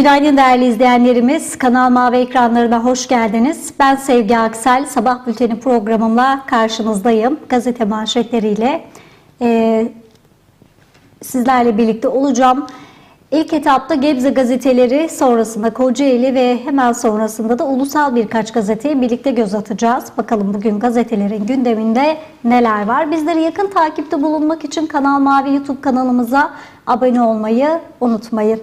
Günaydın değerli izleyenlerimiz. Kanal Mavi ekranlarına hoş geldiniz. Ben Sevgi Aksel. Sabah bülteni programımla karşınızdayım. Gazete manşetleriyle e, sizlerle birlikte olacağım. İlk etapta Gebze gazeteleri, sonrasında Kocaeli ve hemen sonrasında da ulusal birkaç gazeteye birlikte göz atacağız. Bakalım bugün gazetelerin gündeminde neler var? Bizleri yakın takipte bulunmak için Kanal Mavi YouTube kanalımıza abone olmayı unutmayın.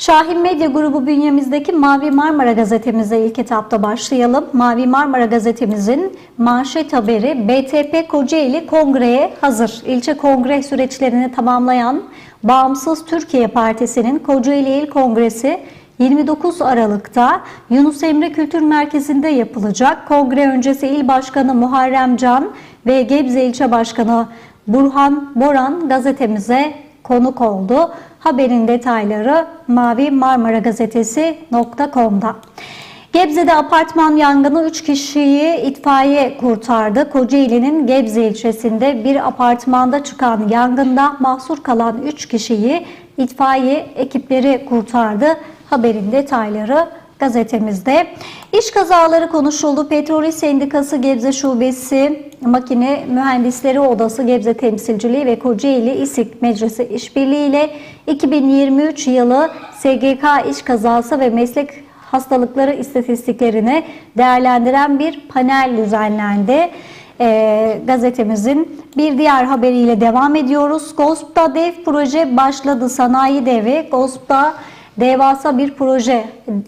Şahin Medya Grubu bünyemizdeki Mavi Marmara gazetemize ilk etapta başlayalım. Mavi Marmara gazetemizin manşet haberi BTP Kocaeli kongreye hazır. İlçe kongre süreçlerini tamamlayan Bağımsız Türkiye Partisi'nin Kocaeli İl Kongresi 29 Aralık'ta Yunus Emre Kültür Merkezi'nde yapılacak. Kongre öncesi İl Başkanı Muharrem Can ve Gebze İlçe Başkanı Burhan Boran gazetemize konuk oldu. Haberin detayları Mavi Marmara Gazetesi.com'da. Gebze'de apartman yangını 3 kişiyi itfaiye kurtardı. Kocaeli'nin Gebze ilçesinde bir apartmanda çıkan yangında mahsur kalan 3 kişiyi itfaiye ekipleri kurtardı. Haberin detayları gazetemizde. İş kazaları konuşuldu. Petrol Sendikası Gebze Şubesi, Makine Mühendisleri Odası Gebze Temsilciliği ve Kocaeli İSİK Meclisi İşbirliği ile 2023 yılı SGK iş kazası ve meslek hastalıkları istatistiklerini değerlendiren bir panel düzenlendi. E, gazetemizin bir diğer haberiyle devam ediyoruz. GOSP'ta dev proje başladı. Sanayi devi GOSP'ta devasa bir proje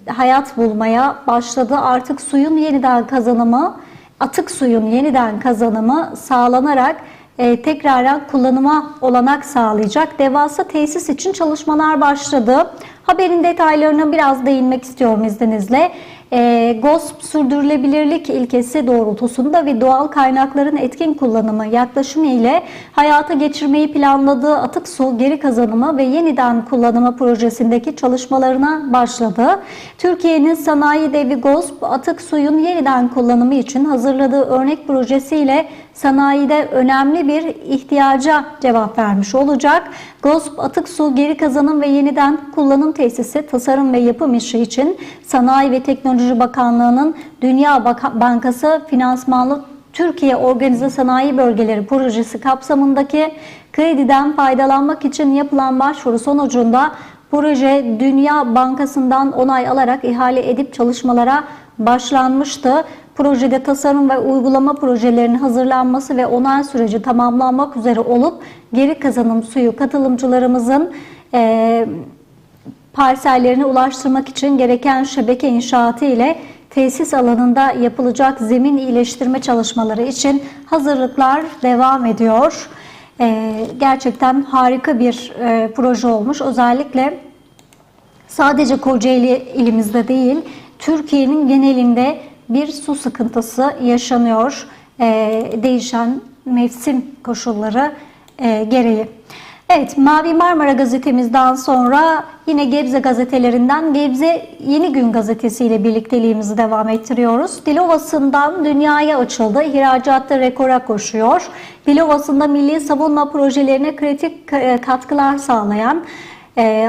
hayat bulmaya başladı. Artık suyun yeniden kazanımı, atık suyun yeniden kazanımı sağlanarak e, tekrardan kullanıma olanak sağlayacak. Devasa tesis için çalışmalar başladı. Haberin detaylarına biraz değinmek istiyorum izninizle. E, GOSP sürdürülebilirlik ilkesi doğrultusunda ve doğal kaynakların etkin kullanımı yaklaşımı ile hayata geçirmeyi planladığı atık su geri kazanımı ve yeniden kullanımı projesindeki çalışmalarına başladı. Türkiye'nin sanayi devi GOSP atık suyun yeniden kullanımı için hazırladığı örnek projesiyle sanayide önemli bir ihtiyaca cevap vermiş olacak. GOSP Atık Su Geri Kazanım ve Yeniden Kullanım Tesisi tasarım ve yapım işi için Sanayi ve Teknoloji Bakanlığı'nın Dünya Bankası finansmanlı Türkiye Organize Sanayi Bölgeleri projesi kapsamındaki krediden faydalanmak için yapılan başvuru sonucunda proje Dünya Bankası'ndan onay alarak ihale edip çalışmalara başlanmıştı. Projede tasarım ve uygulama projelerinin hazırlanması ve onay süreci tamamlanmak üzere olup geri kazanım suyu katılımcılarımızın e, parsellerine ulaştırmak için gereken şebeke inşaatı ile tesis alanında yapılacak zemin iyileştirme çalışmaları için hazırlıklar devam ediyor. E, gerçekten harika bir e, proje olmuş. Özellikle sadece Kocaeli ilimizde değil, Türkiye'nin genelinde bir su sıkıntısı yaşanıyor. E, değişen mevsim koşulları e, gereği. Evet, Mavi Marmara gazetemizden sonra yine Gebze gazetelerinden Gebze Yeni Gün gazetesi ile birlikteliğimizi devam ettiriyoruz. Dilovası'ndan dünyaya açıldı. İhracatta rekora koşuyor. Dilovası'nda milli savunma projelerine kritik e, katkılar sağlayan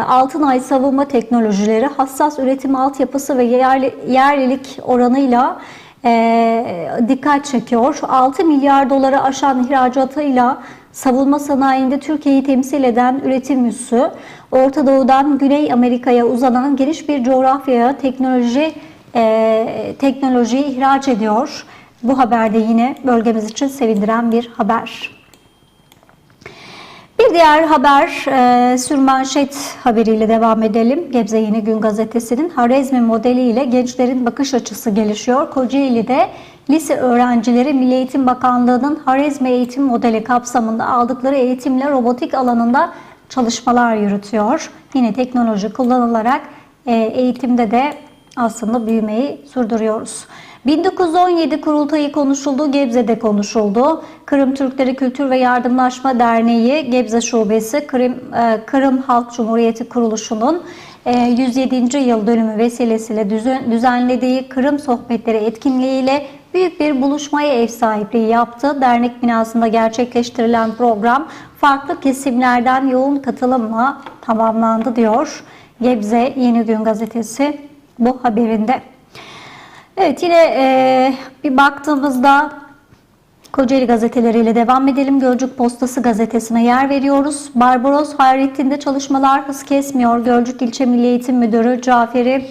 Altınay savunma teknolojileri hassas üretim altyapısı ve yerli, yerlilik oranıyla e, dikkat çekiyor. 6 milyar doları aşan ihracatıyla savunma sanayinde Türkiye'yi temsil eden üretim üssü, Orta Doğu'dan Güney Amerika'ya uzanan geniş bir coğrafyaya teknoloji e, teknolojiyi ihraç ediyor. Bu haberde yine bölgemiz için sevindiren bir haber. Bir diğer haber e, sürmanşet haberiyle devam edelim. Gebze Yeni Gün gazetesinin Harezmi modeliyle gençlerin bakış açısı gelişiyor. Kocaeli'de lise öğrencileri Milli Eğitim Bakanlığı'nın Harezmi eğitim modeli kapsamında aldıkları eğitimle robotik alanında çalışmalar yürütüyor. Yine teknoloji kullanılarak e, eğitimde de aslında büyümeyi sürdürüyoruz. 1917 kurultayı konuşuldu, Gebze'de konuşuldu. Kırım Türkleri Kültür ve Yardımlaşma Derneği Gebze Şubesi Kırım, e, Kırım Halk Cumhuriyeti Kuruluşu'nun 107. E, yıl dönümü vesilesiyle düzenlediği Kırım Sohbetleri etkinliğiyle büyük bir buluşmaya ev sahipliği yaptı. Dernek binasında gerçekleştirilen program farklı kesimlerden yoğun katılımla tamamlandı diyor Gebze Yeni Gün gazetesi bu haberinde. Evet yine e, bir baktığımızda Kocaeli gazeteleriyle devam edelim. Gölcük Postası gazetesine yer veriyoruz. Barbaros Hayrettin'de çalışmalar hız kesmiyor. Gölcük İlçe Milli Eğitim Müdürü Caferi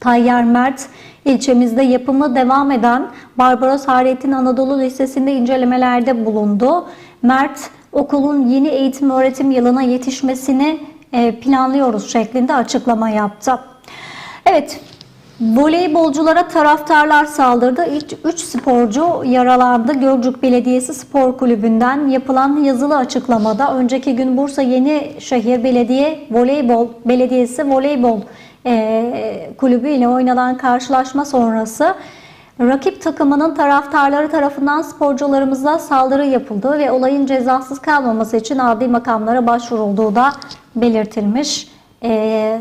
Tayyar Mert ilçemizde yapımı devam eden Barbaros Hayrettin Anadolu Lisesi'nde incelemelerde bulundu. Mert okulun yeni eğitim öğretim yılına yetişmesini e, planlıyoruz şeklinde açıklama yaptı. Evet, voleybolculara taraftarlar saldırdı. İlk 3 sporcu yaralandı. Gölcük Belediyesi Spor Kulübü'nden yapılan yazılı açıklamada önceki gün Bursa Yenişehir Belediye Voleybol Belediyesi Voleybol e, kulübü ile oynanan karşılaşma sonrası rakip takımının taraftarları tarafından sporcularımıza saldırı yapıldı ve olayın cezasız kalmaması için adli makamlara başvurulduğu da belirtilmiş. E,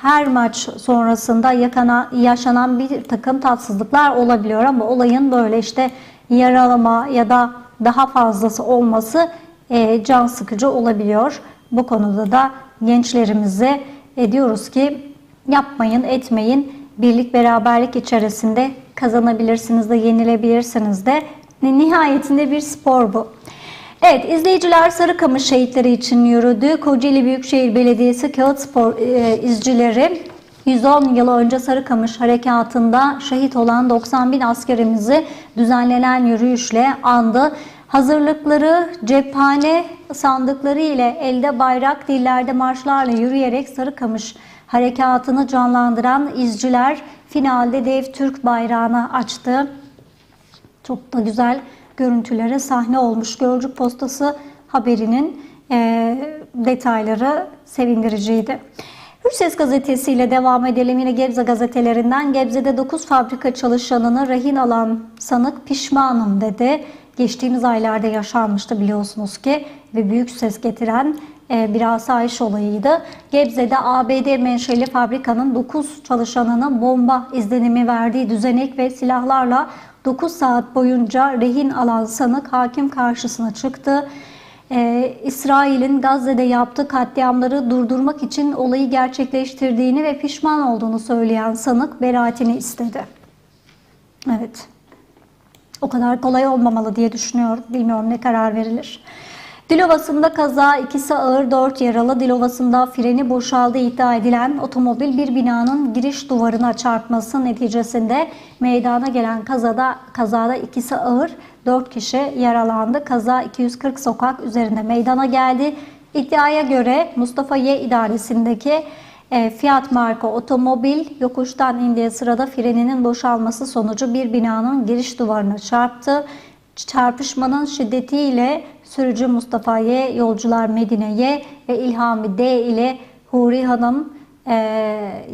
her maç sonrasında yakana, yaşanan bir takım tatsızlıklar olabiliyor ama olayın böyle işte yaralama ya da daha fazlası olması e, can sıkıcı olabiliyor. Bu konuda da gençlerimize e, diyoruz ki yapmayın, etmeyin. Birlik beraberlik içerisinde kazanabilirsiniz de, yenilebilirsiniz de. Nihayetinde bir spor bu. Evet, izleyiciler Sarıkamış şehitleri için yürüdü. Kocaeli Büyükşehir Belediyesi Kağıt Spor e, izcileri 110 yıl önce Sarıkamış harekatında şehit olan 90 bin askerimizi düzenlenen yürüyüşle andı. Hazırlıkları cephane sandıkları ile elde bayrak, dillerde marşlarla yürüyerek Sarıkamış harekatını canlandıran izciler finalde dev Türk bayrağını açtı. Çok da güzel görüntülere sahne olmuş. Gölcük Postası haberinin e, detayları sevindiriciydi. Hürses gazetesi ile devam edelim. Yine Gebze gazetelerinden Gebze'de 9 fabrika çalışanını rehin alan sanık pişmanım dedi. Geçtiğimiz aylarda yaşanmıştı biliyorsunuz ki ve büyük ses getiren e, bir asayiş olayıydı. Gebze'de ABD menşeli fabrikanın 9 çalışanına bomba izlenimi verdiği düzenek ve silahlarla 9 saat boyunca rehin alan sanık hakim karşısına çıktı. Ee, İsrail'in Gazze'de yaptığı katliamları durdurmak için olayı gerçekleştirdiğini ve pişman olduğunu söyleyen sanık beraatini istedi. Evet. O kadar kolay olmamalı diye düşünüyorum. Bilmiyorum ne karar verilir. Dilovası'nda kaza, ikisi ağır, dört yaralı. Dilovası'nda freni boşaldığı iddia edilen otomobil bir binanın giriş duvarına çarpması neticesinde meydana gelen kazada kazada ikisi ağır, dört kişi yaralandı. Kaza 240 sokak üzerinde meydana geldi. İddiaya göre Mustafa Y idaresindeki e, Fiat marka otomobil yokuştan indiği sırada freninin boşalması sonucu bir binanın giriş duvarına çarptı. Çarpışmanın şiddetiyle sürücü Mustafa yolcular Medine Y ve İlhami D ile Huri Hanım e,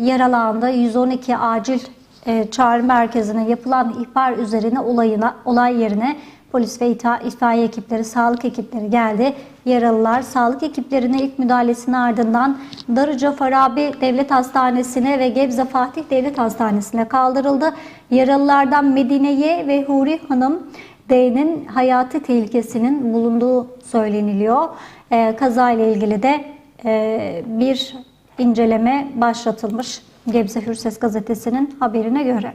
yaralandı. 112 acil e, çağrı merkezine yapılan ihbar üzerine olayına, olay yerine polis ve itfaiye ekipleri, sağlık ekipleri geldi. Yaralılar sağlık ekiplerine ilk müdahalesinin ardından Darıca Farabi Devlet Hastanesi'ne ve Gebze Fatih Devlet Hastanesi'ne kaldırıldı. Yaralılardan Medine'ye ve Huri Hanım D'nin hayati tehlikesinin bulunduğu söyleniliyor. E, kaza ile ilgili de e, bir inceleme başlatılmış Gebze Hürses gazetesinin haberine göre.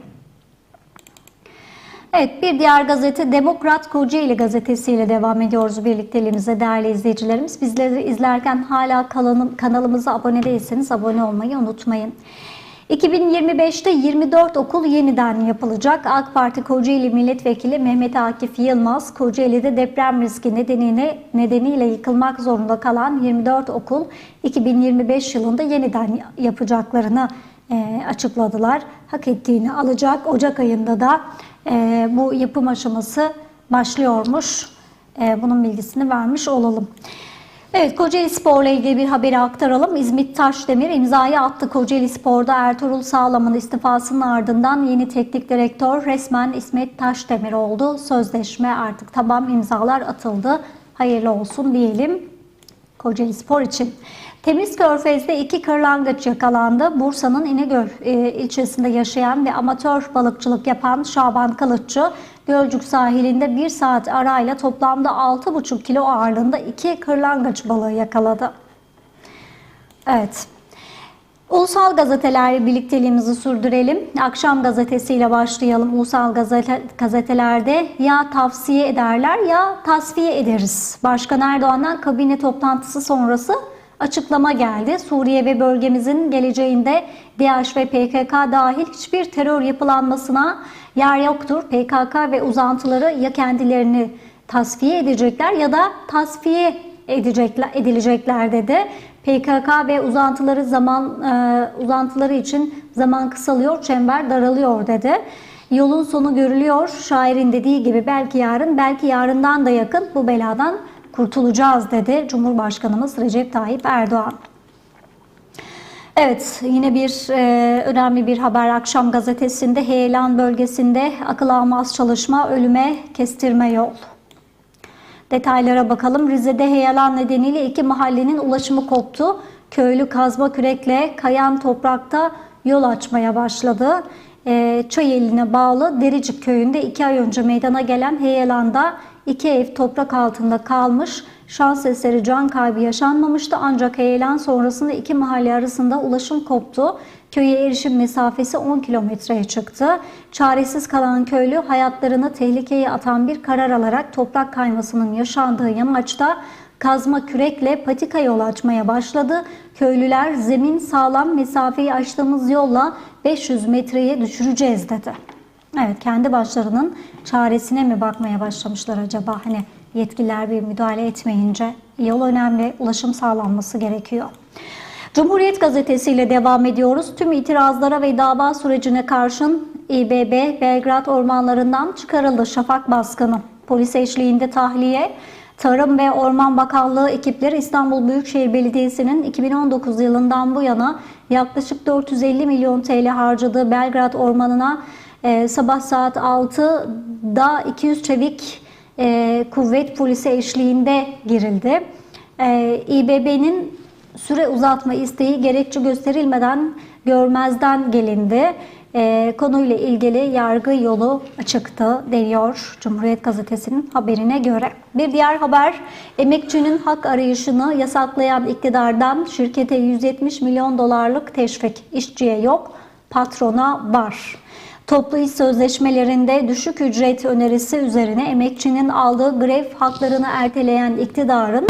Evet bir diğer gazete Demokrat Kocaeli gazetesiyle devam ediyoruz birlikteliğimize değerli izleyicilerimiz. Bizleri izlerken hala kanalımıza abone değilseniz abone olmayı unutmayın. 2025'te 24 okul yeniden yapılacak. AK Parti Kocaeli Milletvekili Mehmet Akif Yılmaz, Kocaeli'de deprem riski nedeniyle, nedeniyle yıkılmak zorunda kalan 24 okul 2025 yılında yeniden yapacaklarını e, açıkladılar. Hak ettiğini alacak. Ocak ayında da e, bu yapım aşaması başlıyormuş. E, bunun bilgisini vermiş olalım. Evet Kocaeli Spor'la ilgili bir haberi aktaralım. İzmit Taşdemir imzayı attı. Kocaeli Spor'da Ertuğrul Sağlam'ın istifasının ardından yeni teknik direktör resmen İsmet Taşdemir oldu. Sözleşme artık tamam imzalar atıldı. Hayırlı olsun diyelim Kocaeli Spor için. Temiz Körfez'de iki kırlangıç yakalandı. Bursa'nın İnegöl e, ilçesinde yaşayan ve amatör balıkçılık yapan Şaban Kılıççı, Gölcük sahilinde bir saat arayla toplamda 6,5 kilo ağırlığında iki kırlangıç balığı yakaladı. Evet. Ulusal gazetelerle birlikteliğimizi sürdürelim. Akşam gazetesiyle başlayalım. Ulusal gazete, gazetelerde ya tavsiye ederler ya tasfiye ederiz. Başkan Erdoğan'dan kabine toplantısı sonrası açıklama geldi. Suriye ve bölgemizin geleceğinde DAEŞ ve PKK dahil hiçbir terör yapılanmasına yer yoktur. PKK ve uzantıları ya kendilerini tasfiye edecekler ya da tasfiye edecekler, edilecekler dedi. PKK ve uzantıları zaman e, uzantıları için zaman kısalıyor, çember daralıyor dedi. Yolun sonu görülüyor. Şairin dediği gibi belki yarın, belki yarından da yakın bu beladan kurtulacağız dedi Cumhurbaşkanımız Recep Tayyip Erdoğan. Evet, yine bir e, önemli bir haber akşam gazetesinde Heyelan bölgesinde akıl almaz çalışma ölüme kestirme yol. Detaylara bakalım. Rize'de heyelan nedeniyle iki mahallenin ulaşımı koptu. Köylü kazma kürekle kayan toprakta yol açmaya başladı. E, Çayeli'ne bağlı Dericik köyünde iki ay önce meydana gelen heyelanda iki ev toprak altında kalmış. Şans eseri can kaybı yaşanmamıştı ancak heyelan sonrasında iki mahalle arasında ulaşım koptu. Köye erişim mesafesi 10 kilometreye çıktı. Çaresiz kalan köylü hayatlarını tehlikeye atan bir karar alarak toprak kaymasının yaşandığı yamaçta kazma kürekle patika yol açmaya başladı. Köylüler zemin sağlam mesafeyi aştığımız yolla 500 metreye düşüreceğiz dedi. Evet kendi başlarının çaresine mi bakmaya başlamışlar acaba? Hani yetkililer bir müdahale etmeyince yol önemli, ulaşım sağlanması gerekiyor. Cumhuriyet Gazetesi ile devam ediyoruz. Tüm itirazlara ve dava sürecine karşın İBB Belgrad ormanlarından çıkarıldı şafak baskını. Polis eşliğinde tahliye, Tarım ve Orman Bakanlığı ekipleri İstanbul Büyükşehir Belediyesi'nin 2019 yılından bu yana yaklaşık 450 milyon TL harcadığı Belgrad Ormanı'na e, sabah saat 6'da 200 çevik e, kuvvet polisi eşliğinde girildi. E, İBB'nin süre uzatma isteği gerekçe gösterilmeden görmezden gelindi. E, konuyla ilgili yargı yolu açıktı deniyor Cumhuriyet Gazetesi'nin haberine göre. Bir diğer haber emekçinin hak arayışını yasaklayan iktidardan şirkete 170 milyon dolarlık teşvik işçiye yok patrona var. Toplu iş sözleşmelerinde düşük ücret önerisi üzerine emekçinin aldığı grev haklarını erteleyen iktidarın